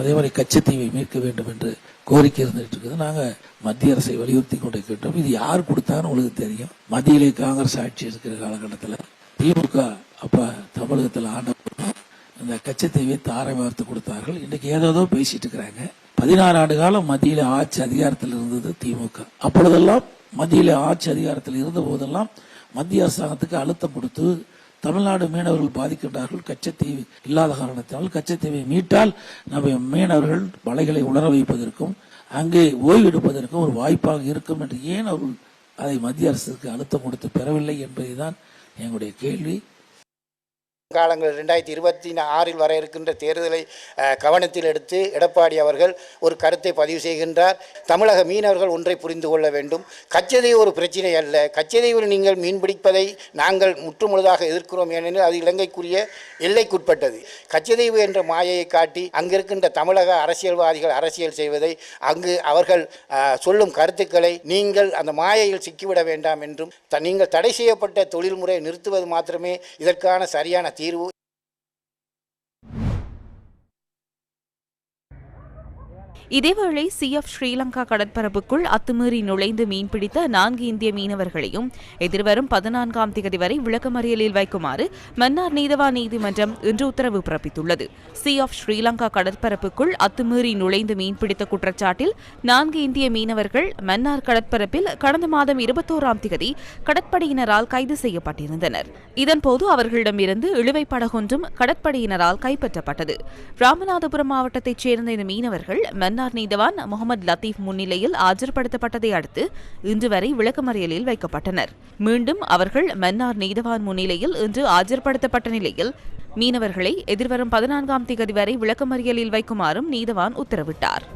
அதே மாதிரி கச்சத்தீவை மீட்க வேண்டும் என்று கோரிக்கை இருந்துட்டு இருக்குது. நாங்கள் மத்திய அரசை வலியுறுத்தி கேட்டோம். இது யார் கொடுத்தான்னு உங்களுக்கு தெரியும். மத்தியிலே காங்கிரஸ் ஆட்சி இருக்கிற காலகட்டத்தில் திமுக அப்போ தமிழகத்தில் ஆண்ட இந்த கச்சத்தீவை தாரை வார்த்து கொடுத்தார்கள். இன்னைக்கு ஏதோதோ பேசிட்டு இருக்கிறாங்க. பதினாறு ஆண்டு காலம் மத்தியில் ஆட்சி அதிகாரத்தில் இருந்தது திமுக. அப்பொழுதெல்லாம் மத்தியில் ஆட்சி அதிகாரத்தில் இருந்த போதெல்லாம் மத்திய அரசாங்கத்துக்கு அழுத்தம் கொடுத்து தமிழ்நாடு மீனவர்கள் பாதிக்கின்றார்கள். கச்சத்தீவு இல்லாத காரணத்தினால் கச்சத்தீவை மீட்டால் நம்ம மீனவர்கள் வலைகளை உணர வைப்பதற்கும் அங்கே ஓய்வெடுப்பதற்கும் ஒரு வாய்ப்பாக இருக்கும் என்று ஏன் அவர்கள் அதை மத்திய அரசுக்கு அழுத்தம் கொடுத்து பெறவில்லை என்பதுதான் எங்களுடைய கேள்வி. காலங்கள் ரெண்டாயிரத்தி இருபத்தி ஆறில் வர இருக்கின்ற தேர்தலை கவனத்தில் எடுத்து எடப்பாடி அவர்கள் ஒரு கருத்தை பதிவு செய்கின்றார். தமிழக மீனவர்கள் ஒன்றை புரிந்து கொள்ள வேண்டும். கச்சதீவு ஒரு பிரச்சனை அல்ல. கச்சதீவில் நீங்கள் மீன் பிடிப்பதை நாங்கள் முற்றுமுழுதாக எதிர்க்கிறோம் ஏனெனில் அது இலங்கைக்குரிய எல்லைக்குட்பட்டது. கச்சதீவு என்ற மாயையை காட்டி அங்கிருக்கின்ற தமிழக அரசியல்வாதிகள் அரசியல் செய்வதை அங்கு அவர்கள் சொல்லும் கருத்துக்களை நீங்கள் அந்த மாயையில் சிக்கிவிட வேண்டாம் என்றும் நீங்கள் தடை செய்யப்பட்ட தொழில்முறை நிறுத்துவது மாத்திரமே இதற்கான சரியான தீர்வு தீர்வு இதேவேளை சி சிஎஃப் ஸ்ரீலங்கா கடற்பரப்புக்குள் அத்துமீறி நுழைந்து மீன்பிடித்த நான்கு இந்திய மீனவர்களையும் எதிர்வரும் பதினான்காம் தேதி வரை விளக்கமறியலில் வைக்குமாறு மன்னார் நீதவா நீதிமன்றம் இன்று உத்தரவு பிறப்பித்துள்ளது. சி ஆஃப் ஸ்ரீலங்கா கடற்பரப்புக்குள் அத்துமீறி நுழைந்து மீன்பிடித்த குற்றச்சாட்டில் நான்கு இந்திய மீனவர்கள் மன்னார் கடற்பரப்பில் கடந்த மாதம் இருபத்தோராம் தேதி கடற்படையினரால் கைது செய்யப்பட்டிருந்தனர். இதன்போது அவர்களிடமிருந்து இழுவை படகொன்றும் கடற்படையினரால் கைப்பற்றப்பட்டது. ராமநாதபுரம் மாவட்டத்தைச் சேர்ந்த இந்த மீனவர்கள் மன்னார் நீதவான் முகமது லத்தீப் முன்னிலையில் ஆஜர்படுத்தப்பட்டதை அடுத்து இன்று வரை விளக்கமறியலில் வைக்கப்பட்டனர். மீண்டும் அவர்கள் மன்னார் நீதவான் முன்னிலையில் இன்று ஆஜர்படுத்தப்பட்ட நிலையில் மீனவர்களை எதிர்வரும் பதினான்காம் தேதி வரை விளக்கமறியலில் வைக்குமாறும் நீதவான் உத்தரவிட்டார்.